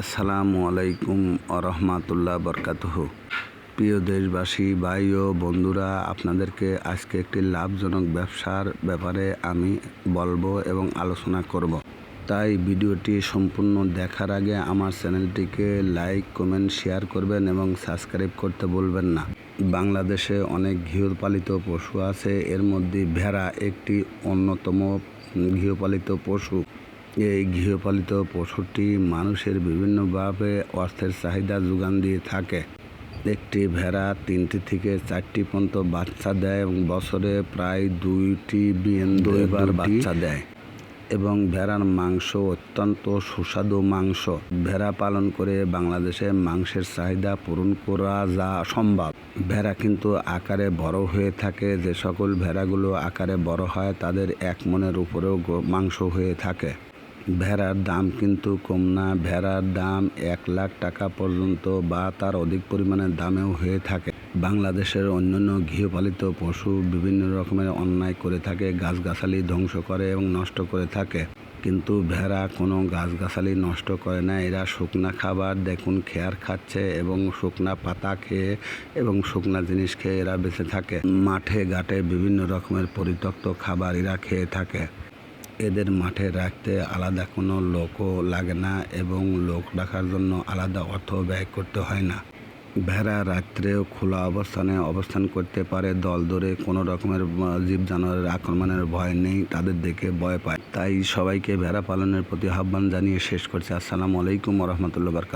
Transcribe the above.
আসসালামু আলাইকুম আরহামাতুল্লাহ বরকাতহ। প্রিয় দেশবাসী, ভাই ও বন্ধুরা, আপনাদেরকে আজকে একটি লাভজনক ব্যবসার ব্যাপারে আমি বলব এবং আলোচনা করব। তাই ভিডিওটি সম্পূর্ণ দেখার আগে আমার চ্যানেলটিকে লাইক, কমেন্ট, শেয়ার করবেন এবং সাবস্ক্রাইব করতে বলবেন না। বাংলাদেশে অনেক গৃহপালিত পশু আছে, এর মধ্যে ভেড়া একটি অন্যতম গৃহপালিত পশু। এই গৃহপালিত পশুটি মানুষের বিভিন্নভাবে অর্থের চাহিদা যোগান দিয়ে থাকে। একটি ভেড়া তিনটি থেকে চারটি পর্যন্ত বাচ্চা দেয় এবং বছরে প্রায় দুইটি বিয়েন দুইবার বাচ্চা দেয়। এবং ভেড়ার মাংস অত্যন্ত সুস্বাদু মাংস। ভেড়া পালন করে বাংলাদেশে মাংসের চাহিদা পূরণ করা যা সম্ভব। ভেড়া কিন্তু আকারে বড় হয়ে থাকে। যে সকল ভেড়াগুলো আকারে বড় হয় তাদের এক মনের উপরেও মাংস হয়ে থাকে। ভেড়ার দাম কিন্তু কম না। ভেড়ার দাম এক লাখ টাকা পর্যন্ত বা তার অধিক পরিমাণের দামেও হয়ে থাকে। বাংলাদেশের অন্যান্য গৃহপালিত পশু বিভিন্ন রকমের অন্যায় করে থাকে, গাছগাছালি ধ্বংস করে এবং নষ্ট করে থাকে। কিন্তু ভেড়া কোনো গাছগাছালি নষ্ট করে না। এরা শুকনা খাবার, দেখুন, খেয়ার খাচ্ছে এবং শুকনা পাতা খেয়ে এবং শুকনা জিনিস খেয়ে এরা বেঁচে থাকে। মাঠে, ঘাটে বিভিন্ন রকমের পরিত্যক্ত খাবার এরা খেয়ে থাকে। এদের মাঠে রাখতে আলাদা কোনো লোকও লাগে না এবং লোক রাখার জন্য আলাদা অর্থ ব্যয় করতে হয় না। ভেড়া রাত্রেও খোলা অবস্থানে অবস্থান করতে পারে, দল ধরে কোনো রকমের জীব জানোয়ারের আক্রমণের ভয় নেই, তাদের দেখে ভয় পায়। তাই সবাইকে ভেড়া পালনের প্রতি আহ্বান জানিয়ে শেষ করছে। আসসালামু আলাইকুম রহমতুল্লাহ বারকাত